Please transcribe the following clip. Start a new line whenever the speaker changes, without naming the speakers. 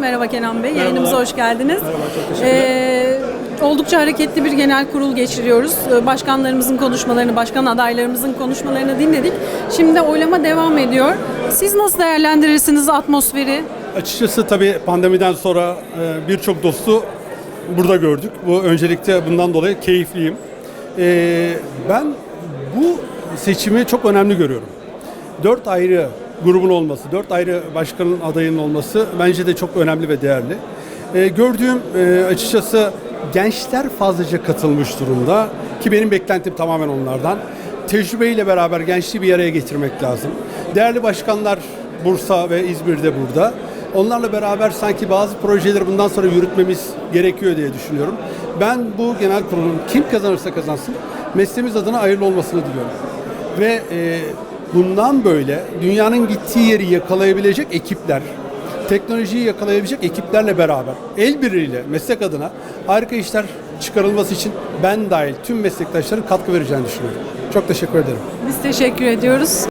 Merhaba Kenan Bey. Yayınımıza hoş geldiniz.
Merhaba, çok teşekkürler.
Ee, oldukça hareketli bir genel kurul geçiriyoruz. Ee, Başkanlarımızın konuşmalarını, başkan adaylarımızın konuşmalarını dinledik. Şimdi oylama devam ediyor. Siz nasıl değerlendirirsiniz atmosferi?
Açıkçası tabii pandemiden sonra e, birçok dostu burada gördük. Bu öncelikle bundan dolayı keyifliyim. E, Ben bu seçimi çok önemli görüyorum. Dört ayrı grubun olması, dört ayrı başkanın adayının olması bence de çok önemli ve değerli. E, Gördüğüm e, açıkçası gençler fazlaca katılmış durumda ki benim beklentim tamamen onlardan. Tecrübeyle beraber gençliği bir araya getirmek lazım. Değerli başkanlar Bursa ve İzmir'de burada. Onlarla beraber sanki bazı projeleri bundan sonra yürütmemiz gerekiyor diye düşünüyorum. Ben bu genel kurulun kim kazanırsa kazansın mesleğimiz adına hayırlı olmasını diliyorum. Ve e, bundan böyle dünyanın gittiği yeri yakalayabilecek ekipler, teknolojiyi yakalayabilecek ekiplerle beraber el birliğiyle meslek adına harika işler çıkarılması için ben dahil tüm meslektaşların katkı vereceğini düşünüyorum. Çok teşekkür ederim.
Biz teşekkür ediyoruz.